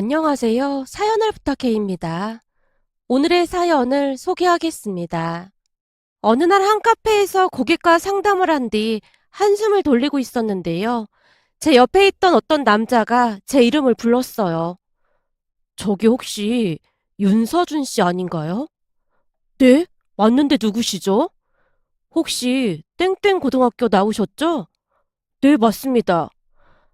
안녕하세요. 사연을 부탁해입니다. 오늘의 사연을 소개하겠습니다. 어느 날 한 카페에서 고객과 상담을 한 뒤 한숨을 돌리고 있었는데요. 제 옆에 있던 어떤 남자가 제 이름을 불렀어요. 저기 혹시 윤서준 씨 아닌가요? 네? 맞는데 누구시죠? 혹시 땡땡 고등학교 나오셨죠? 네, 맞습니다.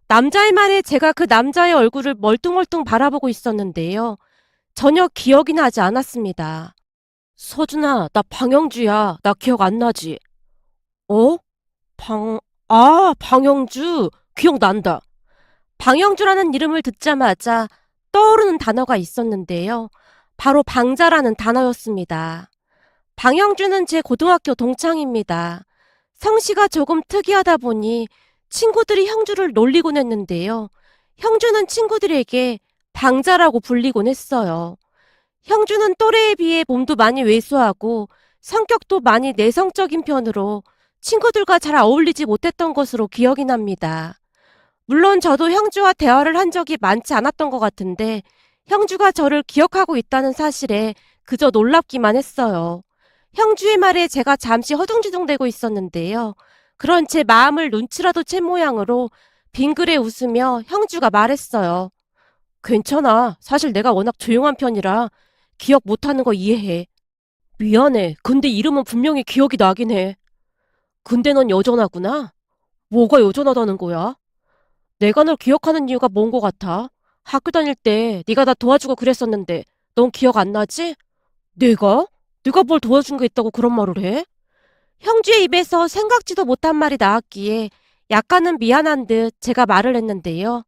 남자의 말에 제가 그 남자의 얼굴을 멀뚱멀뚱 바라보고 있었는데요. 전혀 기억이 나지 않았습니다. 서준아, 나 방영주야. 나 기억 안 나지? 어? 방, 아, 방영주. 기억난다. 방영주라는 이름을 듣자마자 떠오르는 단어가 있었는데요. 바로 방자라는 단어였습니다. 방영주는 제 고등학교 동창입니다. 성씨가 조금 특이하다 보니 친구들이 형주를 놀리곤 했는데요. 형주는 친구들에게 방자라고 불리곤 했어요. 형주는 또래에 비해 몸도 많이 왜소하고 성격도 많이 내성적인 편으로 친구들과 잘 어울리지 못했던 것으로 기억이 납니다. 물론 저도 형주와 대화를 한 적이 많지 않았던 것 같은데 형주가 저를 기억하고 있다는 사실에 그저 놀랍기만 했어요. 형주의 말에 제가 잠시 허둥지둥대고 있었는데요. 그런 제 마음을 눈치라도 챈 모양으로 빙그레 웃으며 형주가 말했어요. 괜찮아. 사실 내가 워낙 조용한 편이라 기억 못하는 거 이해해. 미안해. 근데 이름은 분명히 기억이 나긴 해. 근데 넌 여전하구나? 뭐가 여전하다는 거야? 내가 널 기억하는 이유가 뭔 거 같아? 학교 다닐 때 네가 나 도와주고 그랬었는데 넌 기억 안 나지? 내가? 네가 뭘 도와준 게 있다고 그런 말을 해? 형주의 입에서 생각지도 못한 말이 나왔기에 약간은 미안한 듯 제가 말을 했는데요.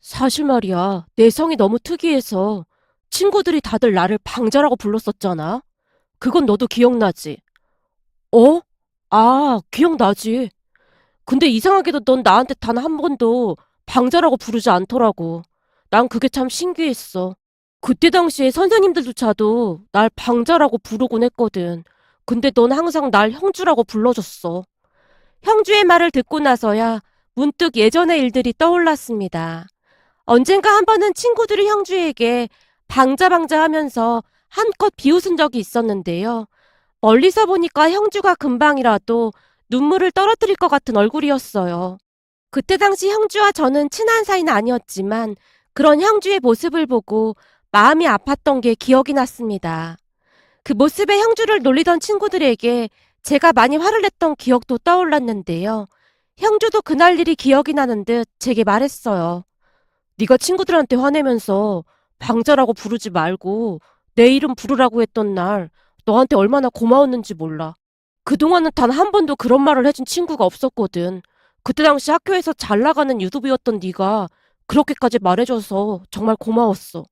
사실 말이야, 내 성이 너무 특이해서 친구들이 다들 나를 방자라고 불렀었잖아. 그건 너도 기억나지? 어? 아, 기억나지. 근데 이상하게도 넌 나한테 단 한 번도 방자라고 부르지 않더라고. 난 그게 참 신기했어. 그때 당시에 선생님들조차도 날 방자라고 부르곤 했거든. 근데 넌 항상 날 형주라고 불러줬어. 형주의 말을 듣고 나서야 문득 예전의 일들이 떠올랐습니다. 언젠가 한 번은 친구들이 형주에게 방자방자 하면서 한껏 비웃은 적이 있었는데요. 멀리서 보니까 형주가 금방이라도 눈물을 떨어뜨릴 것 같은 얼굴이었어요. 그때 당시 형주와 저는 친한 사이는 아니었지만 그런 형주의 모습을 보고 마음이 아팠던 게 기억이 났습니다. 그 모습에 형주를 놀리던 친구들에게 제가 많이 화를 냈던 기억도 떠올랐는데요. 형주도 그날 일이 기억이 나는 듯 제게 말했어요. 네가 친구들한테 화내면서 방자라고 부르지 말고 내 이름 부르라고 했던 날 너한테 얼마나 고마웠는지 몰라. 그동안은 단 한 번도 그런 말을 해준 친구가 없었거든. 그때 당시 학교에서 잘 나가는 유도부였던 네가 그렇게까지 말해줘서 정말 고마웠어.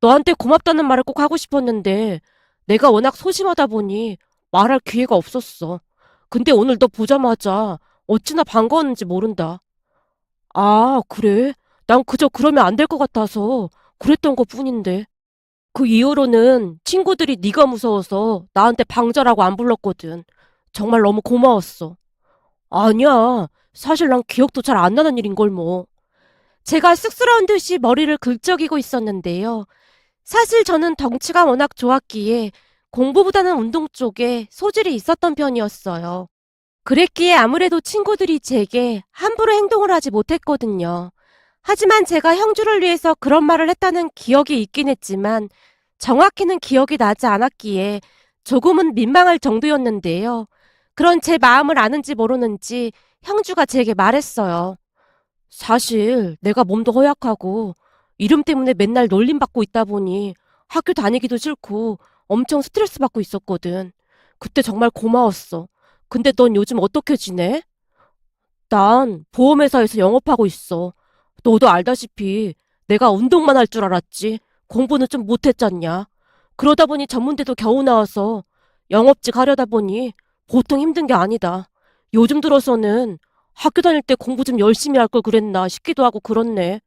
너한테 고맙다는 말을 꼭 하고 싶었는데 내가 워낙 소심하다 보니 말할 기회가 없었어. 근데 오늘 너 보자마자 어찌나 반가웠는지 모른다. 아, 그래? 난 그저 그러면 안 될 것 같아서 그랬던 것 뿐인데. 그 이후로는 친구들이 네가 무서워서 나한테 방자라고 안 불렀거든. 정말 너무 고마웠어. 아니야. 사실 난 기억도 잘 안 나는 일인걸 뭐. 제가 쑥스러운 듯이 머리를 긁적이고 있었는데요. 사실 저는 덩치가 워낙 좋았기에 공부보다는 운동 쪽에 소질이 있었던 편이었어요. 그랬기에 아무래도 친구들이 제게 함부로 행동을 하지 못했거든요. 하지만 제가 형주를 위해서 그런 말을 했다는 기억이 있긴 했지만 정확히는 기억이 나지 않았기에 조금은 민망할 정도였는데요. 그런 제 마음을 아는지 모르는지 형주가 제게 말했어요. 사실 내가 몸도 허약하고 이름 때문에 맨날 놀림받고 있다 보니 학교 다니기도 싫고 엄청 스트레스 받고 있었거든. 그때 정말 고마웠어. 근데 넌 요즘 어떻게 지내? 난 보험회사에서 영업하고 있어. 너도 알다시피 내가 운동만 할 줄 알았지. 공부는 좀 못했잖냐. 그러다 보니 전문대도 겨우 나와서 영업직 하려다 보니 보통 힘든 게 아니다. 요즘 들어서는 학교 다닐 때 공부 좀 열심히 할 걸 그랬나 싶기도 하고 그렇네.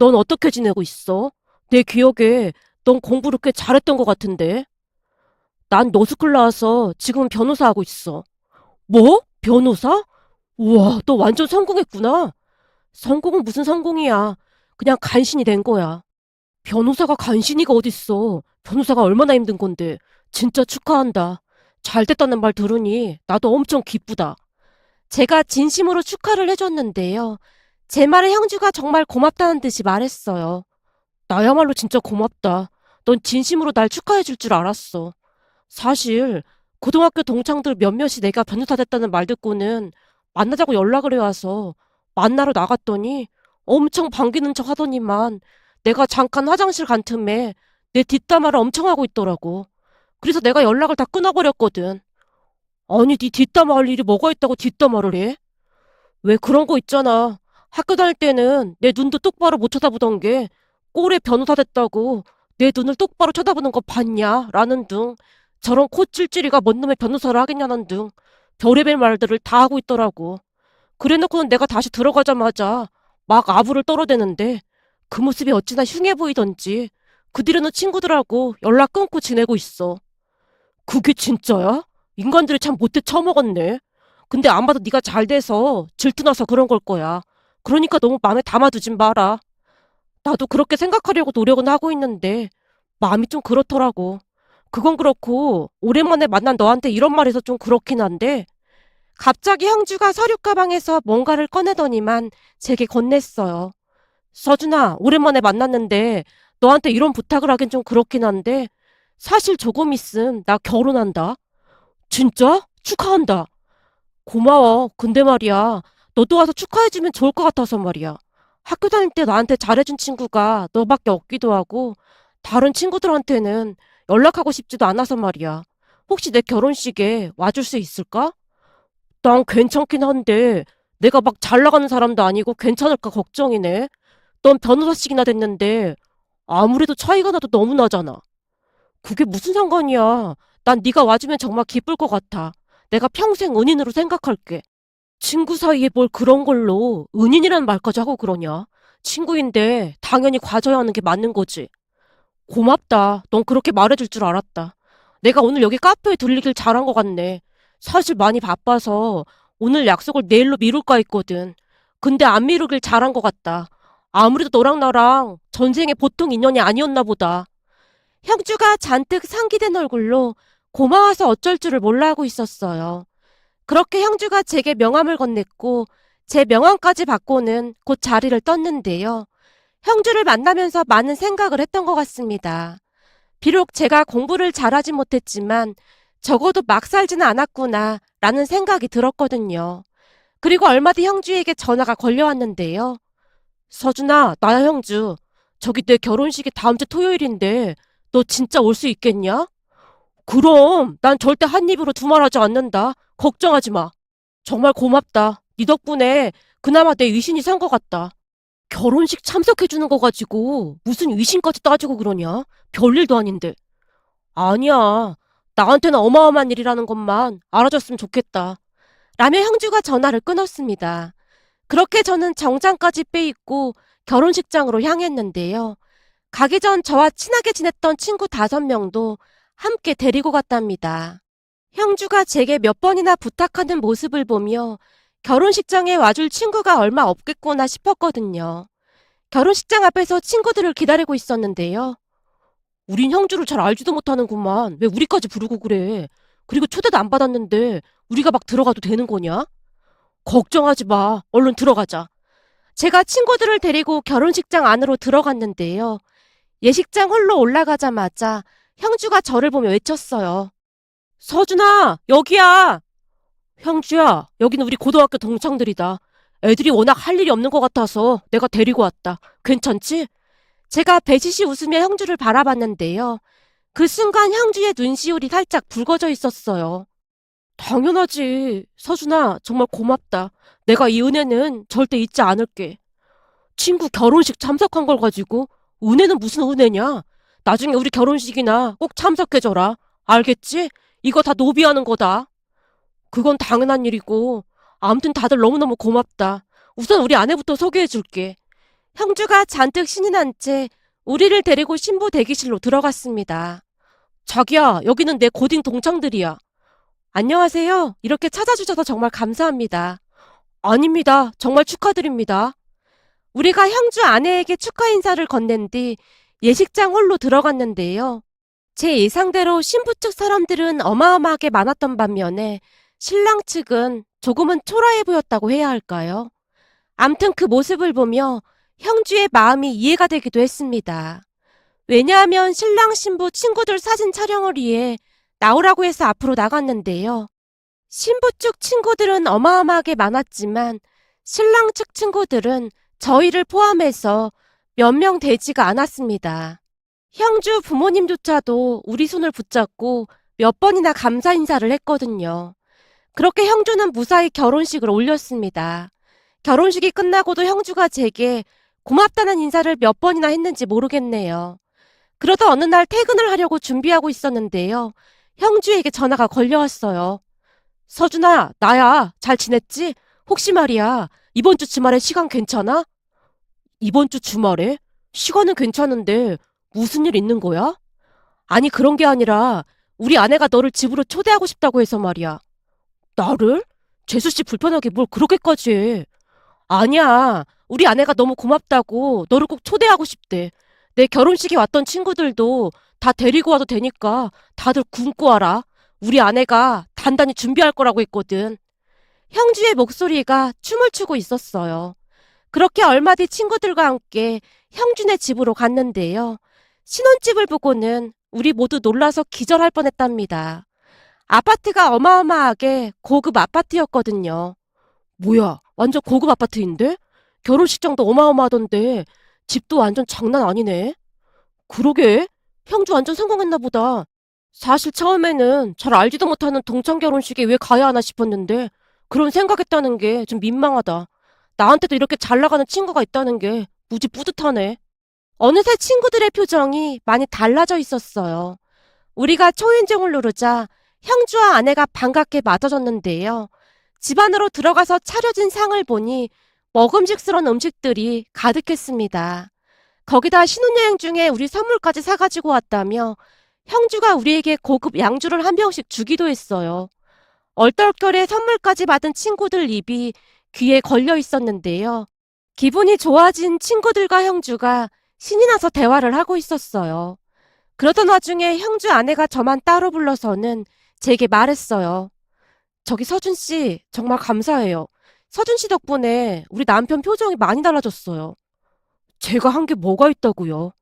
넌 어떻게 지내고 있어? 내 기억에 넌 공부를 꽤 잘했던 것 같은데. 난 노스쿨 나와서 지금 변호사 하고 있어. 뭐? 변호사? 우와, 너 완전 성공했구나. 성공은 무슨 성공이야. 그냥 간신히 된 거야. 변호사가 간신히가 어딨어. 변호사가 얼마나 힘든 건데. 진짜 축하한다. 잘 됐다는 말 들으니 나도 엄청 기쁘다. 제가 진심으로 축하를 해줬는데요. 제 말에 형주가 정말 고맙다는 듯이 말했어요. 나야말로 진짜 고맙다. 넌 진심으로 날 축하해줄 줄 알았어. 사실 고등학교 동창들 몇몇이 내가 변호사 됐다는 말 듣고는 만나자고 연락을 해와서 만나러 나갔더니 엄청 반기는 척 하더니만 내가 잠깐 화장실 간 틈에 내 뒷담화를 엄청 하고 있더라고. 그래서 내가 연락을 다 끊어버렸거든. 아니, 네 뒷담화 할 일이 뭐가 있다고 뒷담화를 해? 왜 그런 거 있잖아. 학교 다닐 때는 내 눈도 똑바로 못 쳐다보던 게 꼴에 변호사 됐다고 내 눈을 똑바로 쳐다보는 거 봤냐? 라는 등 저런 코찔찔이가 뭔 놈의 변호사를 하겠냐는 등 별의별 말들을 다 하고 있더라고. 그래놓고는 내가 다시 들어가자마자 막 아부를 떨어대는데 그 모습이 어찌나 흉해 보이던지 그 뒤로는 친구들하고 연락 끊고 지내고 있어. 그게 진짜야? 인간들이 참 못돼 처먹었네. 근데 안 봐도 네가 잘 돼서 질투나서 그런 걸 거야. 그러니까 너무 마음에 담아두진 마라. 나도 그렇게 생각하려고 노력은 하고 있는데 마음이 좀 그렇더라고. 그건 그렇고 오랜만에 만난 너한테 이런 말해서 좀 그렇긴 한데 갑자기 형주가 서류 가방에서 뭔가를 꺼내더니만 제게 건넸어요. 서준아, 오랜만에 만났는데 너한테 이런 부탁을 하긴 좀 그렇긴 한데 사실 조금 있음 나 결혼한다. 진짜? 축하한다. 고마워. 근데 말이야. 너도 와서 축하해주면 좋을 것 같아서 말이야. 학교 다닐 때 나한테 잘해준 친구가 너밖에 없기도 하고 다른 친구들한테는 연락하고 싶지도 않아서 말이야. 혹시 내 결혼식에 와줄 수 있을까? 난 괜찮긴 한데 내가 막 잘 나가는 사람도 아니고 괜찮을까 걱정이네. 넌 변호사씩이나 됐는데 아무래도 차이가 나도 너무 나잖아. 그게 무슨 상관이야. 난 네가 와주면 정말 기쁠 것 같아. 내가 평생 은인으로 생각할게. 친구 사이에 뭘 그런 걸로 은인이라는 말까지 하고 그러냐? 친구인데 당연히 과줘야 하는 게 맞는 거지. 고맙다. 넌 그렇게 말해줄 줄 알았다. 내가 오늘 여기 카페에 들리길 잘한 것 같네. 사실 많이 바빠서 오늘 약속을 내일로 미룰까 했거든. 근데 안 미루길 잘한 것 같다. 아무래도 너랑 나랑 전생에 보통 인연이 아니었나 보다. 형주가 잔뜩 상기된 얼굴로 고마워서 어쩔 줄을 몰라 하고 있었어요. 그렇게 형주가 제게 명함을 건넸고 제 명함까지 받고는 곧 자리를 떴는데요. 형주를 만나면서 많은 생각을 했던 것 같습니다. 비록 제가 공부를 잘하지 못했지만 적어도 막 살지는 않았구나 라는 생각이 들었거든요. 그리고 얼마 뒤 형주에게 전화가 걸려왔는데요. 서준아, 나야 형주. 저기 내 결혼식이 다음 주 토요일인데 너 진짜 올 수 있겠냐? 그럼 난 절대 한 입으로 두 말하지 않는다. 걱정하지 마. 정말 고맙다. 네 덕분에 그나마 내 위신이 산 것 같다. 결혼식 참석해주는 거 가지고 무슨 위신까지 따지고 그러냐? 별일도 아닌데. 아니야. 나한테는 어마어마한 일이라는 것만 알아줬으면 좋겠다. 라며 형주가 전화를 끊었습니다. 그렇게 저는 정장까지 빼입고 결혼식장으로 향했는데요. 가기 전 저와 친하게 지냈던 친구 다섯 명도 함께 데리고 갔답니다. 형주가 제게 몇 번이나 부탁하는 모습을 보며 결혼식장에 와줄 친구가 얼마 없겠구나 싶었거든요. 결혼식장 앞에서 친구들을 기다리고 있었는데요. 우린 형주를 잘 알지도 못하는구만. 왜 우리까지 부르고 그래? 그리고 초대도 안 받았는데 우리가 막 들어가도 되는 거냐? 걱정하지 마. 얼른 들어가자. 제가 친구들을 데리고 결혼식장 안으로 들어갔는데요. 예식장 홀로 올라가자마자 형주가 저를 보며 외쳤어요. 서준아, 여기야! 형주야, 여기는 우리 고등학교 동창들이다. 애들이 워낙 할 일이 없는 것 같아서 내가 데리고 왔다. 괜찮지? 제가 배시시 웃으며 형주를 바라봤는데요. 그 순간 형주의 눈시울이 살짝 붉어져 있었어요. 당연하지. 서준아, 정말 고맙다. 내가 이 은혜는 절대 잊지 않을게. 친구 결혼식 참석한 걸 가지고 은혜는 무슨 은혜냐? 나중에 우리 결혼식이나 꼭 참석해줘라. 알겠지? 이거 다 노비하는 거다. 그건 당연한 일이고, 아무튼 다들 너무너무 고맙다. 우선 우리 아내부터 소개해줄게. 형주가 잔뜩 신이 난 채 우리를 데리고 신부 대기실로 들어갔습니다. 자기야, 여기는 내 고딩 동창들이야. 안녕하세요. 이렇게 찾아주셔서 정말 감사합니다. 아닙니다. 정말 축하드립니다. 우리가 형주 아내에게 축하 인사를 건넨 뒤 예식장 홀로 들어갔는데요. 제 예상대로 신부 측 사람들은 어마어마하게 많았던 반면에 신랑 측은 조금은 초라해 보였다고 해야 할까요? 암튼 그 모습을 보며 형주의 마음이 이해가 되기도 했습니다. 왜냐하면 신랑 신부 친구들 사진 촬영을 위해 나오라고 해서 앞으로 나갔는데요. 신부 측 친구들은 어마어마하게 많았지만 신랑 측 친구들은 저희를 포함해서 몇명 되지가 않았습니다. 형주 부모님조차도 우리 손을 붙잡고 몇 번이나 감사 인사를 했거든요. 그렇게 형주는 무사히 결혼식을 올렸습니다. 결혼식이 끝나고도 형주가 제게 고맙다는 인사를 몇 번이나 했는지 모르겠네요. 그러다 어느 날 퇴근을 하려고 준비하고 있었는데요. 형주에게 전화가 걸려왔어요. 서준아, 나야. 잘 지냈지? 혹시 말이야, 이번 주 주말에 시간 괜찮아? 이번 주 주말에? 시간은 괜찮은데 무슨 일 있는 거야? 아니, 그런 게 아니라 우리 아내가 너를 집으로 초대하고 싶다고 해서 말이야. 나를? 재수 씨 불편하게 뭘 그렇게까지 해. 아니야. 우리 아내가 너무 고맙다고 너를 꼭 초대하고 싶대. 내 결혼식에 왔던 친구들도 다 데리고 와도 되니까 다들 굶고 와라. 우리 아내가 단단히 준비할 거라고 했거든. 형주의 목소리가 춤을 추고 있었어요. 그렇게 얼마 뒤 친구들과 함께 형준의 집으로 갔는데요. 신혼집을 보고는 우리 모두 놀라서 기절할 뻔했답니다. 아파트가 어마어마하게 고급 아파트였거든요. 뭐야, 완전 고급 아파트인데? 결혼식장도 어마어마하던데 집도 완전 장난 아니네. 그러게, 형주 완전 성공했나 보다. 사실 처음에는 잘 알지도 못하는 동창 결혼식에 왜 가야 하나 싶었는데 그런 생각했다는 게 좀 민망하다. 나한테도 이렇게 잘 나가는 친구가 있다는 게 무지 뿌듯하네. 어느새 친구들의 표정이 많이 달라져 있었어요. 우리가 초인종을 누르자 형주와 아내가 반갑게 맞아줬는데요. 집 안으로 들어가서 차려진 상을 보니 먹음직스러운 음식들이 가득했습니다. 거기다 신혼여행 중에 우리 선물까지 사가지고 왔다며 형주가 우리에게 고급 양주를 한 병씩 주기도 했어요. 얼떨결에 선물까지 받은 친구들 입이 귀에 걸려 있었는데요. 기분이 좋아진 친구들과 형주가 신이 나서 대화를 하고 있었어요. 그러던 와중에 형주 아내가 저만 따로 불러서는 제게 말했어요. 저기 서준 씨, 정말 감사해요. 서준 씨 덕분에 우리 남편 표정이 많이 달라졌어요. 제가 한 게 뭐가 있다고요?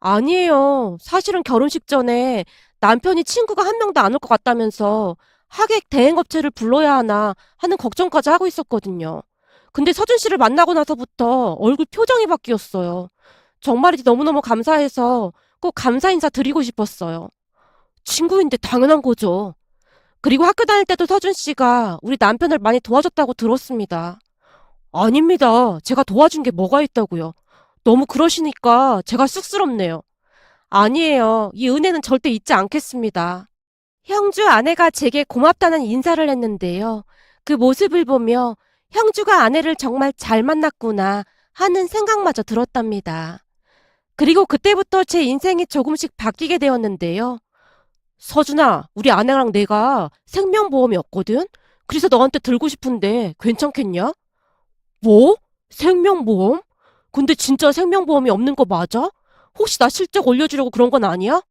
아니에요. 사실은 결혼식 전에 남편이 친구가 한 명도 안 올 것 같다면서 하객 대행업체를 불러야 하나 하는 걱정까지 하고 있었거든요. 근데 서준 씨를 만나고 나서부터 얼굴 표정이 바뀌었어요. 정말이지 너무너무 감사해서 꼭 감사 인사 드리고 싶었어요. 친구인데 당연한 거죠. 그리고 학교 다닐 때도 서준 씨가 우리 남편을 많이 도와줬다고 들었습니다. 아닙니다. 제가 도와준 게 뭐가 있다고요. 너무 그러시니까 제가 쑥스럽네요. 아니에요. 이 은혜는 절대 잊지 않겠습니다. 형주 아내가 제게 고맙다는 인사를 했는데요. 그 모습을 보며 형주가 아내를 정말 잘 만났구나 하는 생각마저 들었답니다. 그리고 그때부터 제 인생이 조금씩 바뀌게 되었는데요. 서준아, 우리 아내랑 내가 생명보험이 없거든? 그래서 너한테 들고 싶은데 괜찮겠냐? 뭐? 생명보험? 근데 진짜 생명보험이 없는 거 맞아? 혹시 나 실적 올려주려고 그런 건 아니야?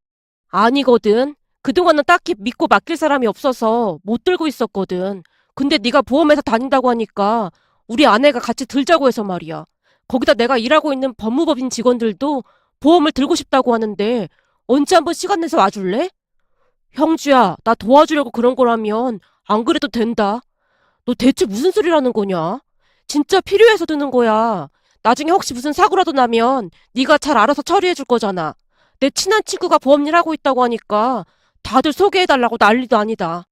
아니거든. 그동안은 딱히 믿고 맡길 사람이 없어서 못 들고 있었거든. 근데 네가 보험회사 다닌다고 하니까 우리 아내가 같이 들자고 해서 말이야. 거기다 내가 일하고 있는 법무법인 직원들도 보험을 들고 싶다고 하는데 언제 한번 시간 내서 와줄래? 형주야, 나 도와주려고 그런 거라면 안 그래도 된다. 너 대체 무슨 소리라는 거냐? 진짜 필요해서 드는 거야. 나중에 혹시 무슨 사고라도 나면 네가 잘 알아서 처리해 줄 거잖아. 내 친한 친구가 보험일 하고 있다고 하니까 다들 소개해달라고 난리도 아니다.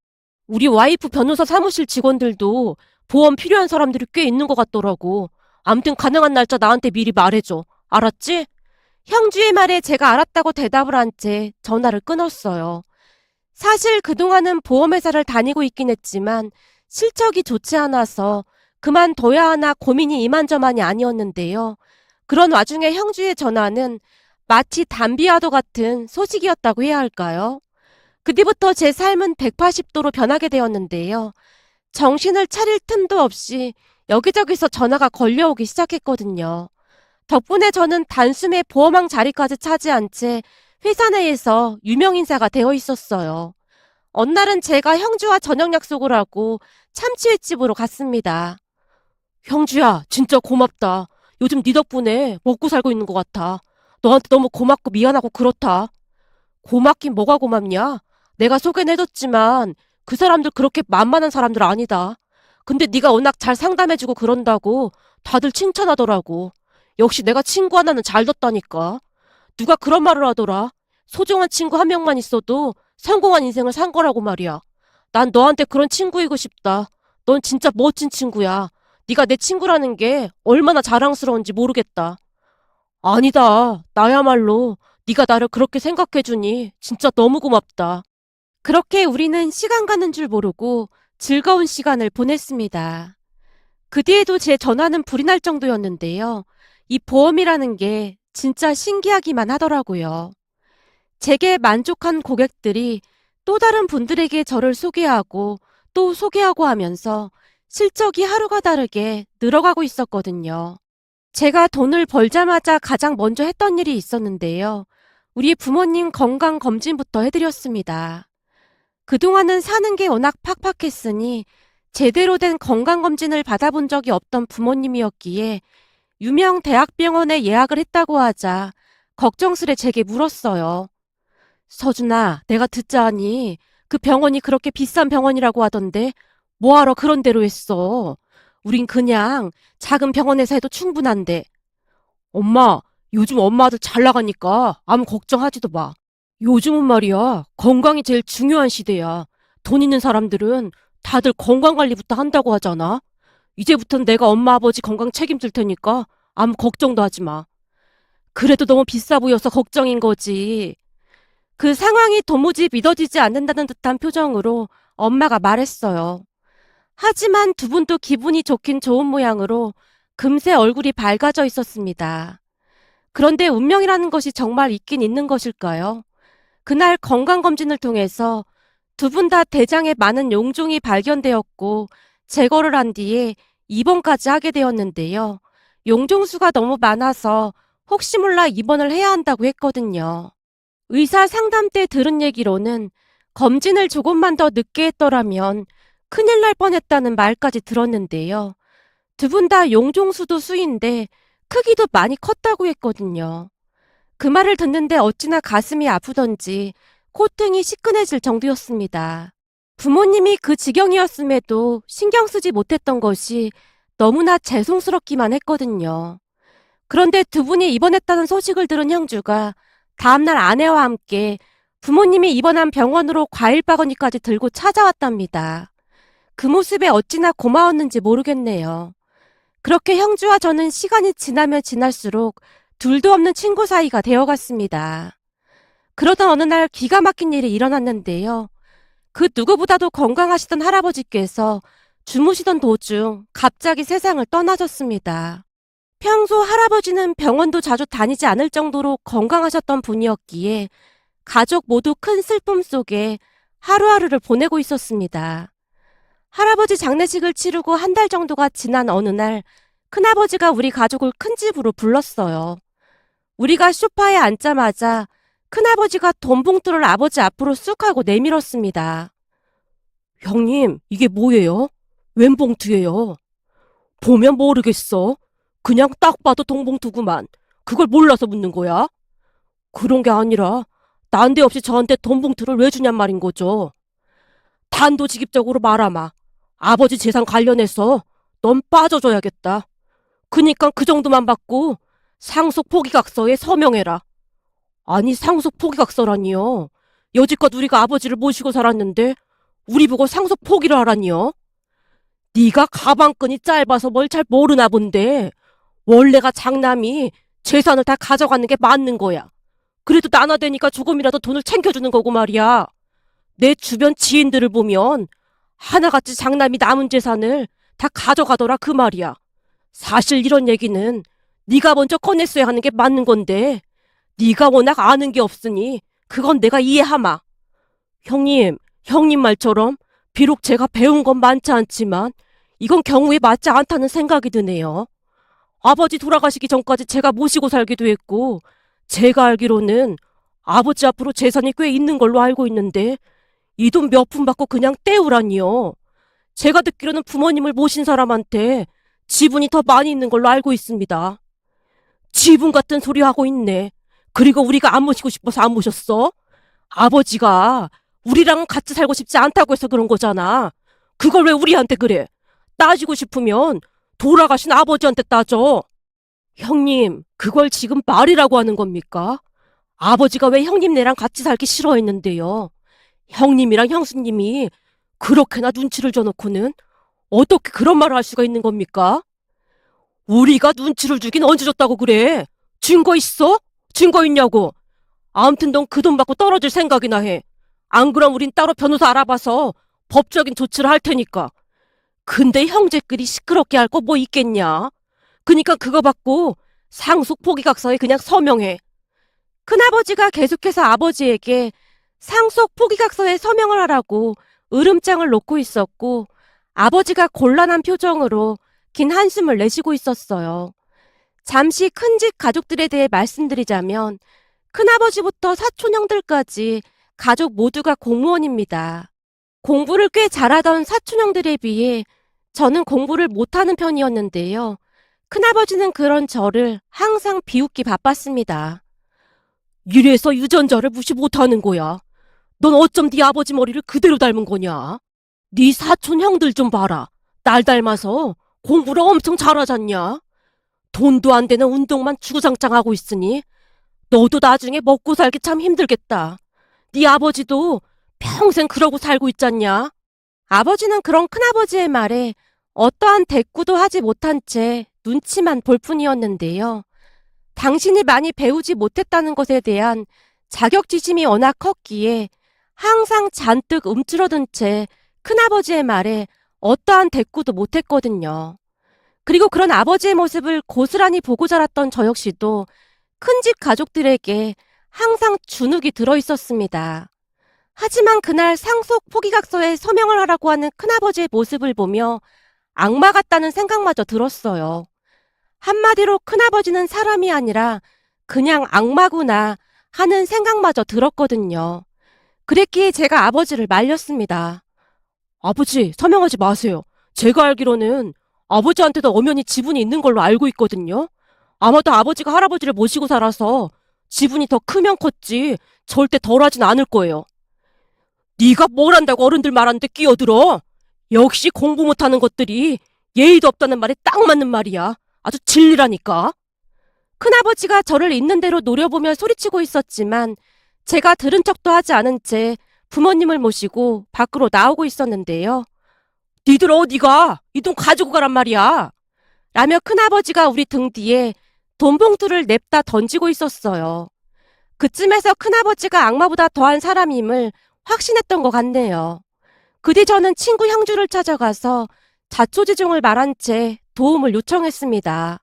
우리 와이프 변호사 사무실 직원들도 보험 필요한 사람들이 꽤 있는 것 같더라고. 암튼 가능한 날짜 나한테 미리 말해줘. 알았지? 형주의 말에 제가 알았다고 대답을 한 채 전화를 끊었어요. 사실 그동안은 보험회사를 다니고 있긴 했지만 실적이 좋지 않아서 그만둬야 하나 고민이 이만저만이 아니었는데요. 그런 와중에 형주의 전화는 마치 담비와도 같은 소식이었다고 해야 할까요? 그 뒤부터 제 삶은 180도로 변하게 되었는데요. 정신을 차릴 틈도 없이 여기저기서 전화가 걸려오기 시작했거든요. 덕분에 저는 단숨에 보험왕 자리까지 차지한 채 회사 내에서 유명 인사가 되어 있었어요. 어느 날은 제가 형주와 저녁 약속을 하고 참치회집으로 갔습니다. 형주야, 진짜 고맙다. 요즘 네 덕분에 먹고 살고 있는 것 같아. 너한테 너무 고맙고 미안하고 그렇다. 고맙긴 뭐가 고맙냐? 내가 소개는 해줬지만 그 사람들 그렇게 만만한 사람들 아니다. 근데 네가 워낙 잘 상담해주고 그런다고 다들 칭찬하더라고. 역시 내가 친구 하나는 잘 뒀다니까. 누가 그런 말을 하더라. 소중한 친구 한 명만 있어도 성공한 인생을 산 거라고 말이야. 난 너한테 그런 친구이고 싶다. 넌 진짜 멋진 친구야. 네가 내 친구라는 게 얼마나 자랑스러운지 모르겠다. 아니다. 나야말로 네가 나를 그렇게 생각해주니 진짜 너무 고맙다. 그렇게 우리는 시간 가는 줄 모르고 즐거운 시간을 보냈습니다. 그 뒤에도 제 전화는 불이 날 정도였는데요. 이 보험이라는 게 진짜 신기하기만 하더라고요. 제게 만족한 고객들이 또 다른 분들에게 저를 소개하고 또 소개하고 하면서 실적이 하루가 다르게 늘어가고 있었거든요. 제가 돈을 벌자마자 가장 먼저 했던 일이 있었는데요. 우리 부모님 건강 검진부터 해드렸습니다. 그동안은 사는 게 워낙 팍팍했으니 제대로 된 건강검진을 받아본 적이 없던 부모님이었기에 유명 대학병원에 예약을 했다고 하자 걱정스레 제게 물었어요. 서준아, 내가 듣자하니 그 병원이 그렇게 비싼 병원이라고 하던데 뭐하러 그런 대로 했어? 우린 그냥 작은 병원에서 해도 충분한데. 엄마, 요즘 엄마들 잘 나가니까 아무 걱정하지도 마. 요즘은 말이야, 건강이 제일 중요한 시대야. 돈 있는 사람들은 다들 건강관리부터 한다고 하잖아. 이제부턴 내가 엄마 아버지 건강 책임질 테니까 아무 걱정도 하지 마. 그래도 너무 비싸 보여서 걱정인 거지. 그 상황이 도무지 믿어지지 않는다는 듯한 표정으로 엄마가 말했어요. 하지만 두 분도 기분이 좋긴 좋은 모양으로 금세 얼굴이 밝아져 있었습니다. 그런데 운명이라는 것이 정말 있긴 있는 것일까요? 그날 건강검진을 통해서 두 분 다 대장에 많은 용종이 발견되었고 제거를 한 뒤에 입원까지 하게 되었는데요. 용종수가 너무 많아서 혹시 몰라 입원을 해야 한다고 했거든요. 의사 상담 때 들은 얘기로는 검진을 조금만 더 늦게 했더라면 큰일 날 뻔했다는 말까지 들었는데요. 두 분 다 용종수도 수인데 크기도 많이 컸다고 했거든요. 그 말을 듣는데 어찌나 가슴이 아프던지 콧등이 시큰해질 정도였습니다. 부모님이 그 지경이었음에도 신경 쓰지 못했던 것이 너무나 죄송스럽기만 했거든요. 그런데 두 분이 입원했다는 소식을 들은 형주가 다음날 아내와 함께 부모님이 입원한 병원으로 과일 바구니까지 들고 찾아왔답니다. 그 모습에 어찌나 고마웠는지 모르겠네요. 그렇게 형주와 저는 시간이 지나면 지날수록 둘도 없는 친구 사이가 되어갔습니다. 그러던 어느 날 기가 막힌 일이 일어났는데요. 그 누구보다도 건강하시던 할아버지께서 주무시던 도중 갑자기 세상을 떠나셨습니다. 평소 할아버지는 병원도 자주 다니지 않을 정도로 건강하셨던 분이었기에 가족 모두 큰 슬픔 속에 하루하루를 보내고 있었습니다. 할아버지 장례식을 치르고 한 달 정도가 지난 어느 날 큰아버지가 우리 가족을 큰 집으로 불렀어요. 우리가 소파에 앉자마자 큰아버지가 돈 봉투를 아버지 앞으로 쑥 하고 내밀었습니다. 형님, 이게 뭐예요? 웬 봉투예요? 보면 모르겠어. 그냥 딱 봐도 돈봉투구만. 그걸 몰라서 묻는 거야? 그런 게 아니라 난데없이 저한테 돈봉투를 왜 주냔 말인 거죠. 단도직입적으로 말하마. 아버지 재산 관련해서 넌 빠져줘야겠다. 그니까 그 정도만 받고 상속 포기각서에 서명해라. 아니 상속 포기각서라니요. 여지껏 우리가 아버지를 모시고 살았는데 우리 보고 상속 포기를 하라니요. 네가 가방끈이 짧아서 뭘 잘 모르나 본데 원래가 장남이 재산을 다 가져가는 게 맞는 거야. 그래도 나나되니까 조금이라도 돈을 챙겨주는 거고 말이야. 내 주변 지인들을 보면 하나같이 장남이 남은 재산을 다 가져가더라 그 말이야. 사실 이런 얘기는 네가 먼저 꺼냈어야 하는 게 맞는 건데 네가 워낙 아는 게 없으니 그건 내가 이해하마. 형님, 형님 말처럼 비록 제가 배운 건 많지 않지만 이건 경우에 맞지 않다는 생각이 드네요. 아버지 돌아가시기 전까지 제가 모시고 살기도 했고, 제가 알기로는 아버지 앞으로 재산이 꽤 있는 걸로 알고 있는데, 이 돈 몇 푼 받고 그냥 떼우라니요. 제가 듣기로는 부모님을 모신 사람한테 지분이 더 많이 있는 걸로 알고 있습니다. 지분 같은 소리 하고 있네. 그리고 우리가 안 모시고 싶어서 안 모셨어? 아버지가 우리랑은 같이 살고 싶지 않다고 해서 그런 거잖아. 그걸 왜 우리한테 그래? 따지고 싶으면 돌아가신 아버지한테 따져. 형님, 그걸 지금 말이라고 하는 겁니까? 아버지가 왜 형님네랑 같이 살기 싫어했는데요? 형님이랑 형수님이 그렇게나 눈치를 줘놓고는 어떻게 그런 말을 할 수가 있는 겁니까? 우리가 눈치를 주긴 언제 줬다고 그래? 증거 있어? 증거 있냐고? 아무튼 넌 그 돈 받고 떨어질 생각이나 해. 안 그럼 우린 따로 변호사 알아봐서 법적인 조치를 할 테니까. 근데 형제끼리 시끄럽게 할 거 뭐 있겠냐? 그니까 그거 받고 상속 포기각서에 그냥 서명해. 큰아버지가 계속해서 아버지에게 상속 포기각서에 서명을 하라고 으름장을 놓고 있었고 아버지가 곤란한 표정으로 긴 한숨을 내쉬고 있었어요. 잠시 큰 집 가족들에 대해 말씀드리자면 큰아버지부터 사촌형들까지 가족 모두가 공무원입니다. 공부를 꽤 잘하던 사촌형들에 비해 저는 공부를 못하는 편이었는데요. 큰아버지는 그런 저를 항상 비웃기 바빴습니다. 이래서 유전자를 무시 못하는 거야. 넌 어쩜 네 아버지 머리를 그대로 닮은 거냐? 네 사촌 형들 좀 봐라. 날 닮아서 공부를 엄청 잘하잖냐? 돈도 안 되는 운동만 주구장창 하고 있으니 너도 나중에 먹고 살기 참 힘들겠다. 네 아버지도 평생 그러고 살고 있잖냐? 아버지는 그런 큰아버지의 말에 어떠한 대꾸도 하지 못한 채 눈치만 볼 뿐이었는데요. 당신이 많이 배우지 못했다는 것에 대한 자격지심이 워낙 컸기에 항상 잔뜩 움츠러든 채 큰아버지의 말에 어떠한 대꾸도 못했거든요. 그리고 그런 아버지의 모습을 고스란히 보고 자랐던 저 역시도 큰 집 가족들에게 항상 주눅이 들어 있었습니다. 하지만 그날 상속 포기각서에 서명을 하라고 하는 큰아버지의 모습을 보며 악마 같다는 생각마저 들었어요. 한마디로 큰아버지는 사람이 아니라 그냥 악마구나 하는 생각마저 들었거든요. 그랬기에 제가 아버지를 말렸습니다. 아버지, 서명하지 마세요. 제가 알기로는 아버지한테도 엄연히 지분이 있는 걸로 알고 있거든요. 아마도 아버지가 할아버지를 모시고 살아서 지분이 더 크면 컸지 절대 덜하진 않을 거예요. 네가 뭘 한다고 어른들 말하는데 끼어들어? 역시 공부 못하는 것들이 예의도 없다는 말에 딱 맞는 말이야. 아주 진리라니까. 큰아버지가 저를 있는 대로 노려보며 소리치고 있었지만 제가 들은 척도 하지 않은 채 부모님을 모시고 밖으로 나오고 있었는데요. 니들 어디가? 이 돈 가지고 가란 말이야. 라며 큰아버지가 우리 등 뒤에 돈 봉투를 냅다 던지고 있었어요. 그쯤에서 큰아버지가 악마보다 더한 사람임을 확신했던 것 같네요. 그 뒤 저는 친구 형주를 찾아가서 자초지종을 말한 채 도움을 요청했습니다.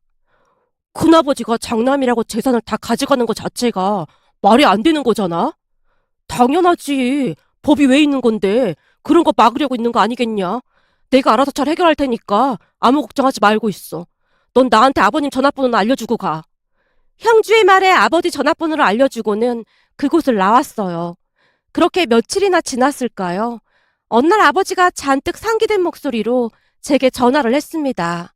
큰아버지가 장남이라고 재산을 다 가져가는 것 자체가 말이 안 되는 거잖아? 당연하지. 법이 왜 있는 건데 그런 거 막으려고 있는 거 아니겠냐? 내가 알아서 잘 해결할 테니까 아무 걱정하지 말고 있어. 넌 나한테 아버님 전화번호는 알려주고 가. 형주의 말에 아버지 전화번호를 알려주고는 그곳을 나왔어요. 그렇게 며칠이나 지났을까요? 어느 날 아버지가 잔뜩 상기된 목소리로 제게 전화를 했습니다.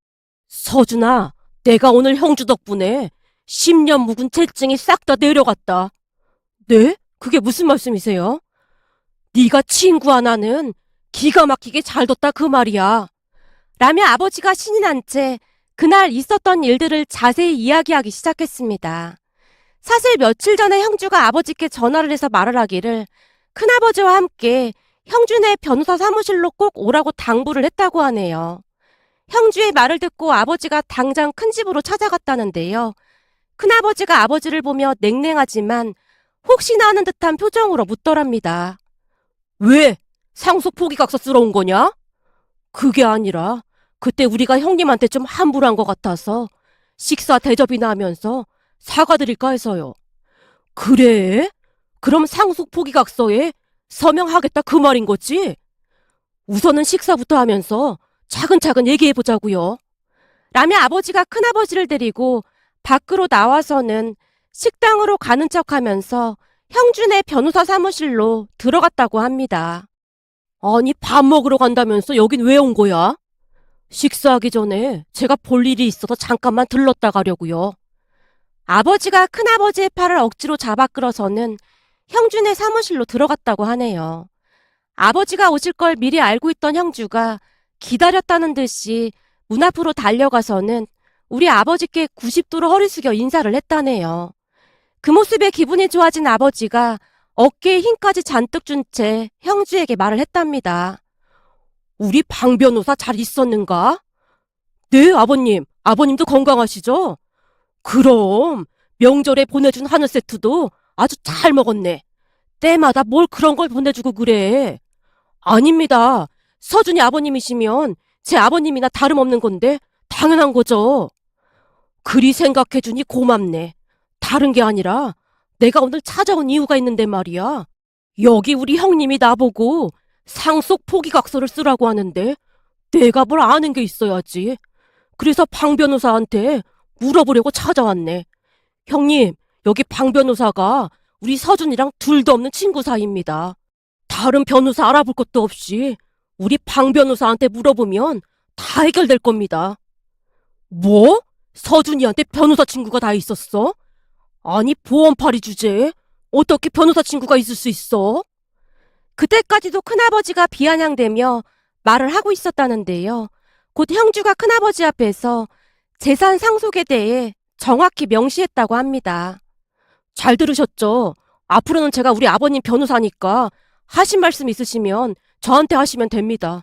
서준아, 내가 오늘 형주 덕분에 10년 묵은 채증이 싹 다 내려갔다. 네? 그게 무슨 말씀이세요? 네가 친구 하나는 기가 막히게 잘 뒀다 그 말이야. 라며 아버지가 신이 난 채 그날 있었던 일들을 자세히 이야기하기 시작했습니다. 사실 며칠 전에 형주가 아버지께 전화를 해서 말을 하기를 큰아버지와 함께 형준의 변호사 사무실로 꼭 오라고 당부를 했다고 하네요. 형주의 말을 듣고 아버지가 당장 큰 집으로 찾아갔다는데요. 큰아버지가 아버지를 보며 냉랭하지만 혹시나 하는 듯한 표정으로 묻더랍니다. 왜? 상속 포기각서스러운 거냐? 그게 아니라 그때 우리가 형님한테 좀 함부로한 것 같아서 식사 대접이나 하면서 사과드릴까 해서요. 그래? 그럼 상속 포기각서에 서명하겠다 그 말인 거지? 우선은 식사부터 하면서 차근차근 얘기해 보자고요. 라며 아버지가 큰아버지를 데리고 밖으로 나와서는 식당으로 가는 척 하면서 형준의 변호사 사무실로 들어갔다고 합니다. 아니, 밥 먹으러 간다면서 여긴 왜 온 거야? 식사하기 전에 제가 볼 일이 있어서 잠깐만 들렀다 가려고요. 아버지가 큰아버지의 팔을 억지로 잡아 끌어서는 형준의 사무실로 들어갔다고 하네요. 아버지가 오실 걸 미리 알고 있던 형주가 기다렸다는 듯이 문 앞으로 달려가서는 우리 아버지께 90도로 허리 숙여 인사를 했다네요. 그 모습에 기분이 좋아진 아버지가 어깨에 힘까지 잔뜩 준 채 형주에게 말을 했답니다. 우리 방 변호사 잘 있었는가? 네, 아버님. 아버님도 건강하시죠? 그럼 명절에 보내준 한우 세트도 아주 잘 먹었네. 때마다 뭘 그런 걸 보내주고 그래. 아닙니다. 서준이 아버님이시면 제 아버님이나 다름없는 건데 당연한 거죠. 그리 생각해주니 고맙네. 다른 게 아니라 내가 오늘 찾아온 이유가 있는데 말이야. 여기 우리 형님이 나보고 상속 포기각서를 쓰라고 하는데 내가 뭘 아는 게 있어야지. 그래서 방 변호사한테 물어보려고 찾아왔네. 형님, 여기 방 변호사가 우리 서준이랑 둘도 없는 친구 사이입니다. 다른 변호사 알아볼 것도 없이 우리 방 변호사한테 물어보면 다 해결될 겁니다. 뭐? 서준이한테 변호사 친구가 다 있었어? 아니, 보험팔이 주제에 어떻게 변호사 친구가 있을 수 있어? 그때까지도 큰아버지가 비아냥대며 말을 하고 있었다는데요. 곧 형주가 큰아버지 앞에서 재산 상속에 대해 정확히 명시했다고 합니다. 잘 들으셨죠? 앞으로는 제가 우리 아버님 변호사니까 하신 말씀 있으시면 저한테 하시면 됩니다.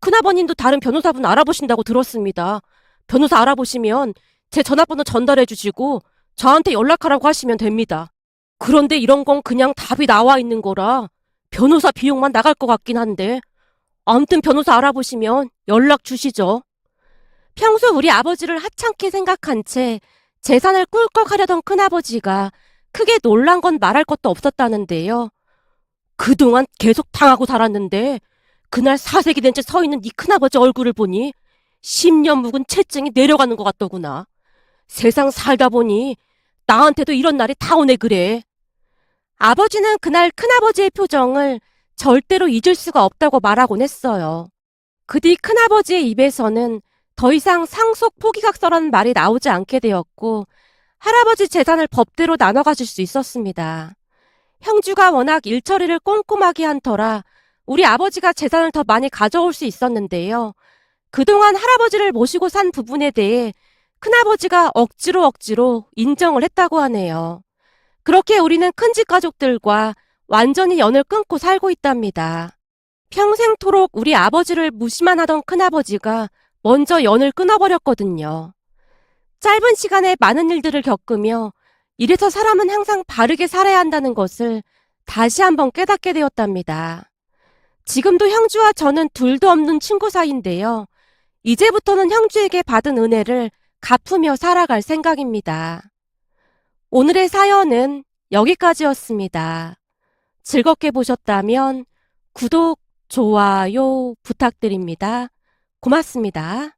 큰아버님도 다른 변호사분 알아보신다고 들었습니다. 변호사 알아보시면 제 전화번호 전달해 주시고 저한테 연락하라고 하시면 됩니다. 그런데 이런 건 그냥 답이 나와 있는 거라 변호사 비용만 나갈 것 같긴 한데 아무튼 변호사 알아보시면 연락 주시죠. 평소 우리 아버지를 하찮게 생각한 채 재산을 꿀꺽하려던 큰아버지가 크게 놀란 건 말할 것도 없었다는데요. 그동안 계속 당하고 살았는데 그날 사색이 된 채 서 있는 네 큰아버지 얼굴을 보니 10년 묵은 채증이 내려가는 것 같더구나. 세상 살다 보니 나한테도 이런 날이 다 오네 그래. 아버지는 그날 큰아버지의 표정을 절대로 잊을 수가 없다고 말하곤 했어요. 그 뒤 큰아버지의 입에서는 더 이상 상속 포기각서라는 말이 나오지 않게 되었고 할아버지 재산을 법대로 나눠 가질 수 있었습니다. 형주가 워낙 일처리를 꼼꼼하게 한 터라 우리 아버지가 재산을 더 많이 가져올 수 있었는데요. 그동안 할아버지를 모시고 산 부분에 대해 큰아버지가 억지로 억지로 인정을 했다고 하네요. 그렇게 우리는 큰집 가족들과 완전히 연을 끊고 살고 있답니다. 평생토록 우리 아버지를 무시만 하던 큰아버지가 먼저 연을 끊어버렸거든요. 짧은 시간에 많은 일들을 겪으며 이래서 사람은 항상 바르게 살아야 한다는 것을 다시 한번 깨닫게 되었답니다. 지금도 형주와 저는 둘도 없는 친구 사이인데요. 이제부터는 형주에게 받은 은혜를 갚으며 살아갈 생각입니다. 오늘의 사연은 여기까지였습니다. 즐겁게 보셨다면 구독, 좋아요 부탁드립니다. 고맙습니다.